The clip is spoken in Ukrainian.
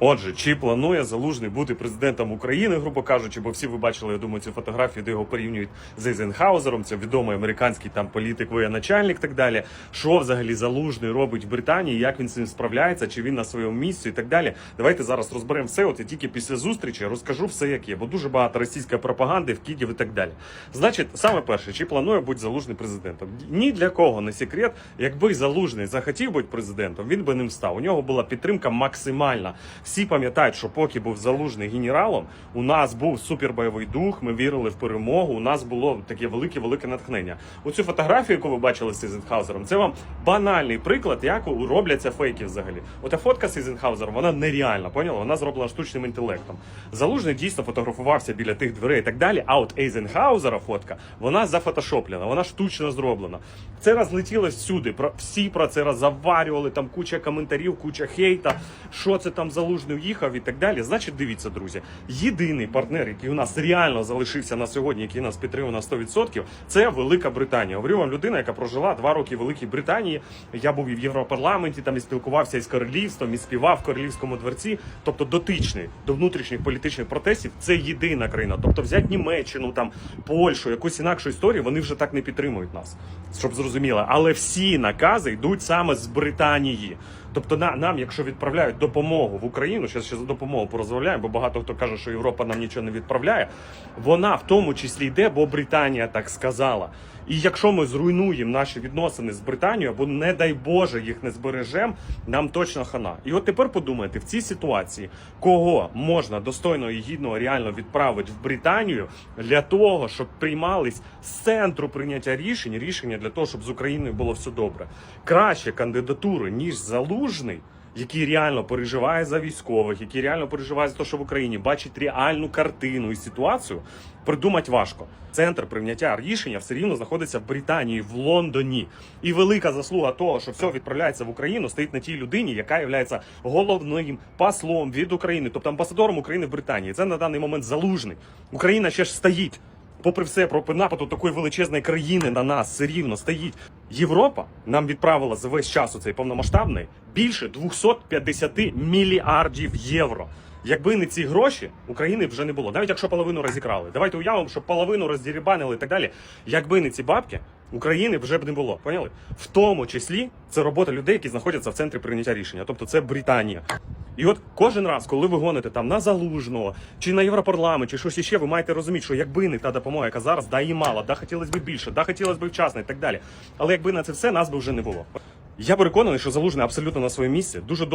Отже, чи планує залужний бути президентом України, грубо кажучи, бо всі ви бачили, я думаю, цю фотографію, де його порівнюють з Ейзенхаузером, це відомий американський там політик, воєначальник так далі. Що взагалі залужний робить в Британії, як він з цим справляється, чи він на своєму місці і так далі. Давайте зараз розберемо все. От я тільки після зустрічі розкажу все, як є, бо дуже багато російської пропаганди, вкидів і так далі. Значить, саме перше, чи планує бути залужний президентом? Ні для кого не секрет. Якби залужний захотів бути президентом, він би ним став. У нього була підтримка максимальна. Всі пам'ятають, що поки був залужний генералом, у нас був супербойовий дух. Ми вірили в перемогу. У нас було таке велике велике натхнення. Оцю фотографію, яку ви бачили з Ізенхаузером, це вам банальний приклад, як робляться фейки взагалі. Ота фотка з Ізенхаузером, вона нереальна, поняла? Вона зроблена штучним інтелектом. Залужний дійсно фотографувався біля тих дверей і так далі. А от Ейзенхаузера фотка, вона зафотошоплена, вона штучно зроблена. Це розлетілось всюди. Про всі про це роззаварювали. Там куча коментарів, куча хейта. Що це там залужний уїхав і так далі. Значить, дивіться, друзі. Єдиний партнер, який у нас реально залишився на сьогодні, який нас підтримує на 100%, це Велика Британія. Говорю вам людина, яка прожила два роки в Великій Британії. Я був і в Європарламенті, там і спілкувався із королівством, і співав в королівському дворці. Тобто дотичний до внутрішніх політичних протестів. Це єдина країна. Тобто, взяти Німеччину, там Польщу, якусь інакшу історію, вони вже так не підтримують нас, щоб зрозуміло. Але всі накази йдуть саме з Британії. Тобто на, нам, якщо відправляють допомогу в Україну, зараз ще за допомогу порозмовляємо, бо багато хто каже, що Європа нам нічого не відправляє. Вона в тому числі йде, бо Британія так сказала. І якщо ми зруйнуємо наші відносини з Британією, або не дай Боже їх не збережемо, нам точно хана. І от тепер подумайте, в цій ситуації кого можна достойно і гідно реально відправити в Британію для того, щоб приймались з центру прийняття рішень, рішення для того, щоб з Україною було все добре. Краще кандидатури, ніж залужний. Який реально переживає за військових, який реально переживає за те, що в Україні бачить реальну картину і ситуацію, придумати важко. Центр прийняття рішення все рівно знаходиться в Британії, в Лондоні. І велика заслуга того, що все відправляється в Україну, стоїть на тій людині, яка є головним послом від України, тобто амбасадором України в Британії. Це на даний момент залужний. Україна ще ж стоїть. Попри все, про нападу такої величезної країни на нас все рівно стоїть. Європа нам відправила за весь час у цей повномасштабний більше 250 мільярдів євро. Якби не ці гроші, України вже не було. Навіть якщо половину розікрали. Давайте уявимо, що половину роздірібанили і так далі. Якби не ці бабки, України вже б не було. Поняли? В тому числі це робота людей, які знаходяться в центрі прийняття рішення. Тобто це Британія. І от кожен раз, коли ви гоните там на залужного чи на Європарламент, чи щось іще, ви маєте розуміти, що якби не та допомога, яка зараз, да і мала, да хотілося б більше, да хотілося б вчасно і так далі. Але якби на це все нас би вже не було. Я переконаний, що залужний абсолютно на своєму місці дуже.